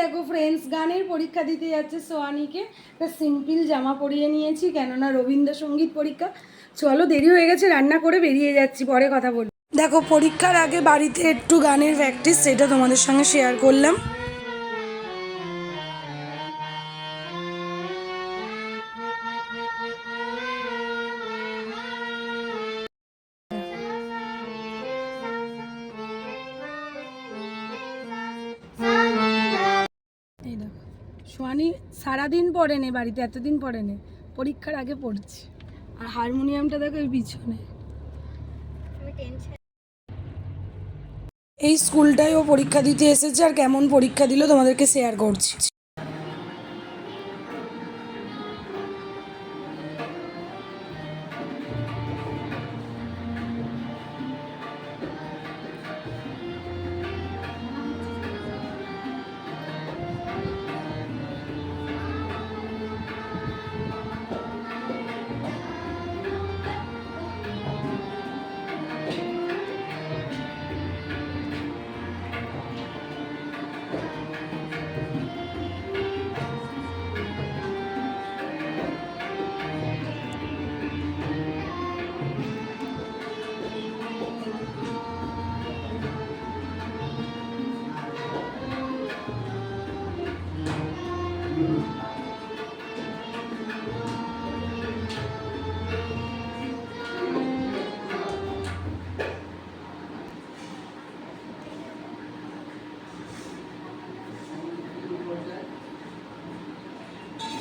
দেখো ফ্রেন্ডস গানের পরীক্ষা দিতে যাচ্ছে সোয়ানিকে একটা সিম্পল জামা পরিয়ে নিয়েছি, কেননা রবীন্দ্রসঙ্গীত পরীক্ষা। চলো, দেরি হয়ে গেছে, রান্না করে বেরিয়ে যাচ্ছি, পরে কথা বলব। দেখো, পরীক্ষার আগে বাড়িতে একটু গানের প্র্যাকটিস সেটা তোমাদের সঙ্গে শেয়ার করলাম। সোয়ানি সারাদিন পরে নে বাড়িতে, এতদিন পরে নে পরীক্ষার আগে পড়ছি। আর হারমোনিয়ামটা দেখো এই পিছনে। এই স্কুলটায় ও পরীক্ষা দিতে এসেছে আর কেমন পরীক্ষা দিল তোমাদেরকে শেয়ার করছি।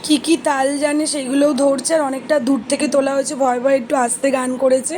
কি কি তাল জানে সেগুলোও ধরছে আর অনেকটা দূর থেকে তোলা হয়েছে। ভয় ভয় একটু আস্তে গান করেছে।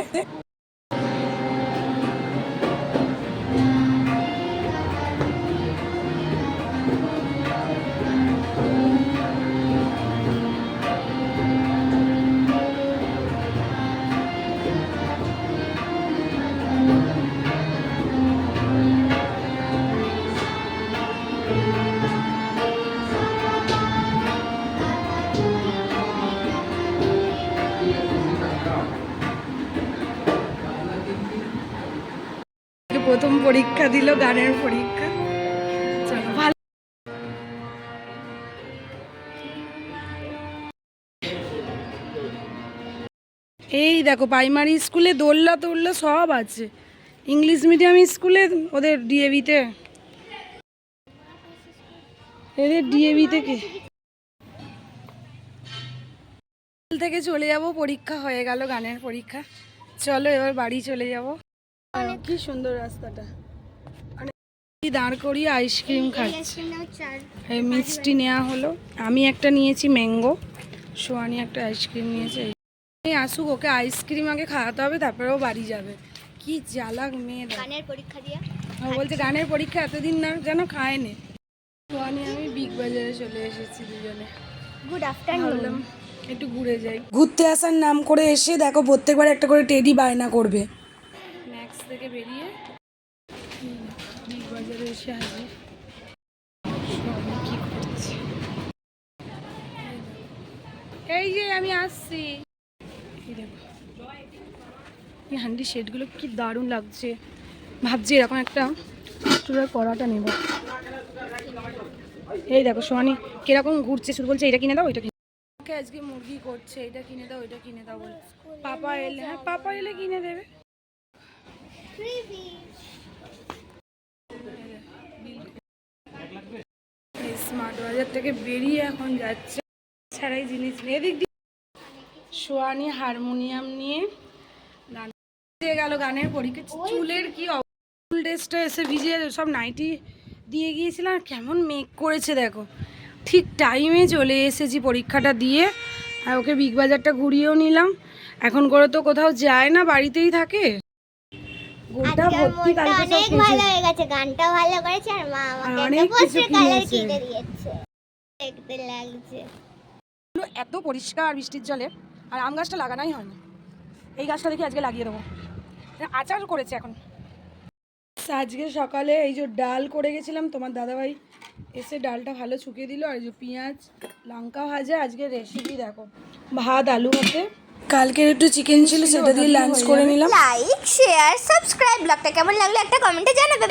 প্রথম পরীক্ষা দিল, গানের পরীক্ষা। এই দেখো প্রাইমারি স্কুলে দোল্লা তোল্লা সব আছে। ইংলিশ মিডিয়াম স্কুলে ওদের ডিএভিতে এদের ডিএভি থেকে স্কুল থেকে চলে যাব, পরীক্ষা হয়ে গেল, গানের পরীক্ষা। চলো, এবার বাড়ি চলে যাব। কি সুন্দর রাস্তাটা। মানে দাঁড় করিয়ে আইসক্রিম খাচ্ছি। এই মিষ্টি নেওয়া হলো। আমি একটা নিয়েছি ম্যাঙ্গো। সোয়ানি একটা আইসক্রিম নিয়েছে। আসুক ওকে আইসক্রিম আগে খাওয়াতে হবে তারপরে ও বাড়ি যাবে। কি জ্বালাক মেয়ে। গানের পরীক্ষা দিয়ে বলছে গানের পরীক্ষা এতদিন না যেন খায়নি। সোয়ানি আমি বিগ বাজারে চলে এসেছি দুজনে। গুড আফটারনুন একটু ঘুরে যাই। ঘুরতে আসার নাম করে এসে দেখো প্রত্যেকবার একটা করে টেডি বায়না করবে। ম্যাক্স থেকে বেরিয়ে বিগ বাজারে এসে হাজির। কি করছে? এই যে আমি আসছি। এই দেখো। এই হান্ডি শেডগুলো কি দারুণ লাগছে। ভাবছি এরকম একটা চুড়ার কড়াটা নেব। এই দেখো সোহানি কীরকম ঘুরছে শুধু বলছে এটা কিনে দাও ওইটা কিনে আমাকে আজকে মুরগি করছে এটা কিনে দাও ওইটা কিনে দাও বলে। পাপা এলে হ্যাঁ পাপা এলে কিনে দেবে। স্মার্ট বাজার থেকে বেরিয়ে এখন যাচ্ছে। ছাড়াই জিনিস নেই এদিক দিয়ে সোয়ানি হারমোনিয়াম নিয়ে। গান দিয়ে গেল গানের পরীক্ষা। চুলের কি চুল ড্রেসটা এসে ভিজে সব নাইটি দিয়ে গিয়েছিলাম। আর কেমন মেক করেছে দেখো। ঠিক টাইমে চলে এসেছি পরীক্ষাটা দিয়ে। আর ওকে বিগ বাজারটা ঘুরিয়েও নিলাম। এখন করে তো কোথাও যায় না বাড়িতেই থাকে। গোটা ভর্তি কালকে সব অনেক ভালো হয়ে গেছে গানটাও ভালো করেছে আর মা আমাকে অনেক কিছু কালার কিনে দিয়েছে। দেখতে লাগছে। এত পরিষ্কার বৃষ্টির জলে আর আম গাছটা লাগানোই হয়নি। এই গাছটা দেখি আজকে লাগিয়ে দেবো। আচার করেছে এখন। আজকে সকালে এই যে ডাল করে গেছিলাম তোমার দাদাভাই এসে ডালটা ভালো শুকিয়ে দিল আর এই যে পেঁয়াজ লঙ্কা ভাজা আজকে রেসিপি দেখো। ভাত আলু ভাতে কালকের একটু চিকেন ছিল সেটা দিয়ে লাঞ্চ করে নিলাম। লাইক শেয়ার সাবস্ক্রাইব ব্লগটা কেমন লাগল একটা কমেন্টে জানাতে